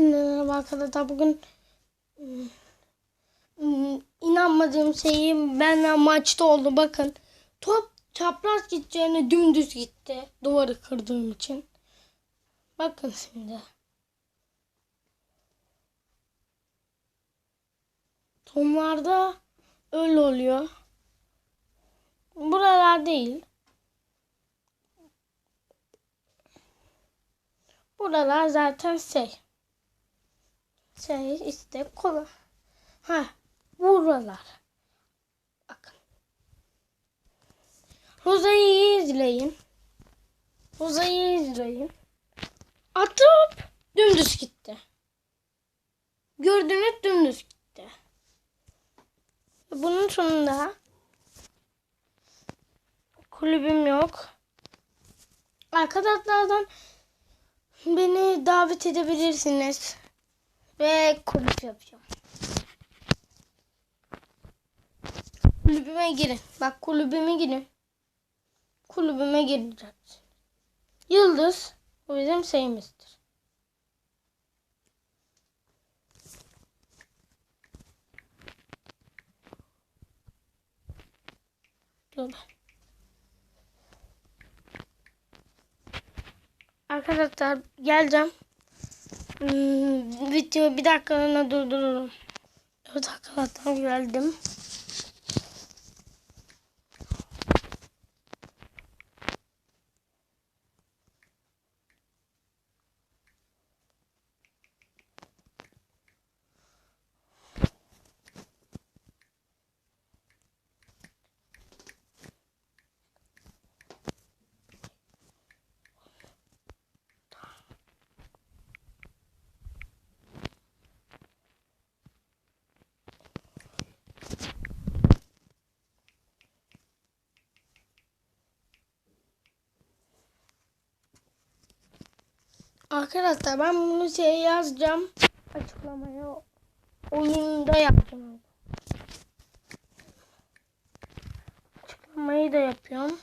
Merhaba arkadaşlar. Bugün ım, inanmadığım şeyi benden maçta oldu. Bakın top çapraz gideceğine dümdüz gitti. Duvarı kırdığım için. Bakın şimdi. Tonlarda öyle oluyor. Buralar değil. Buralar zaten şey. Şey işte kola. Ha buralar. Bakın. Roza'yı izleyin. Roza'yı izleyin. Atıp dümdüz gitti. Gördüğünüz dümdüz gitti. Bunun sonunda kulübüm yok. Arkadaşlardan Beni davet edebilirsiniz. Ve kulüp yapacağım. Kulübüme girin. Bak kulübüme girin. Kulübüme gireceksiniz. Yıldız o bizim şeyimizdir. Dur. Arkadaşlar geleceğim. Hmm, video bir dakikalığına durdururum. Evet arkadaşlar geldim. Arkadaşlar ben bunu şey yazacağım. Açıklamaya oyunda yapacağım. Açıklamayı da yapıyorum.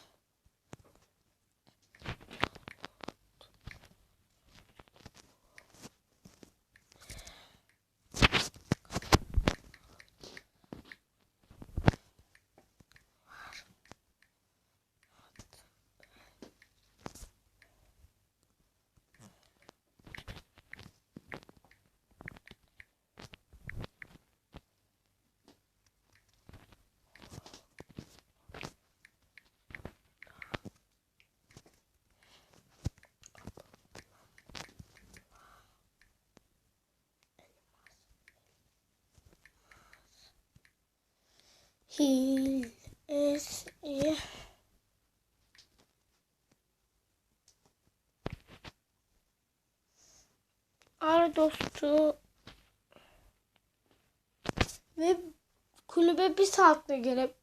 Hil es e Ar dostu ve kulübe bir saatle gele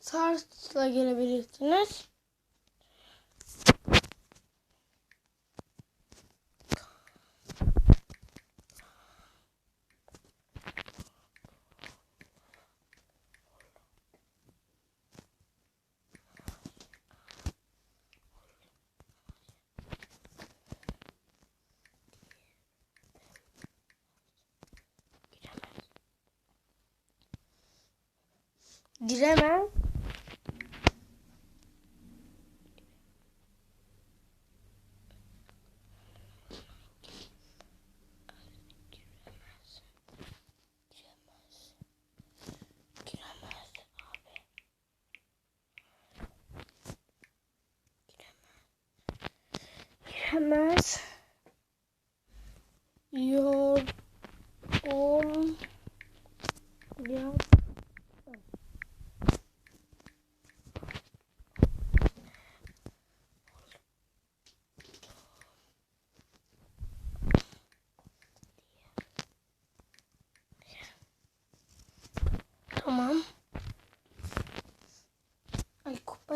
saatle gelebilirsiniz. Giremem. Giremez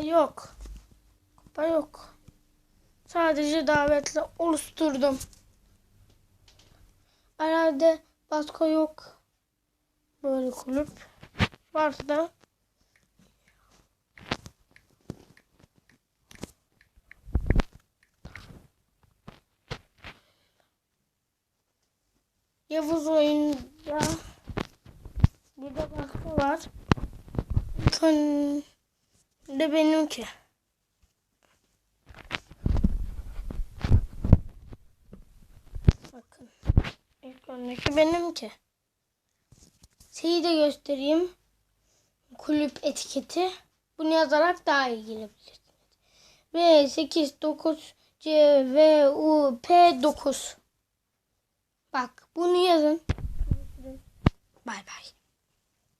yok. Kupa yok. Sadece davetle oluşturdum. Herhalde başka yok. Böyle kulüp. Varsa da Yavuz oyunda burada başka var. Son de benimki. Bakın. İlk öndeki benimki. Şeyi de göstereyim. Kulüp etiketi. Bunu yazarak daha iyi girebilirsiniz. V 8 9 C V U P 9. Bak bunu yazın. Bay bay.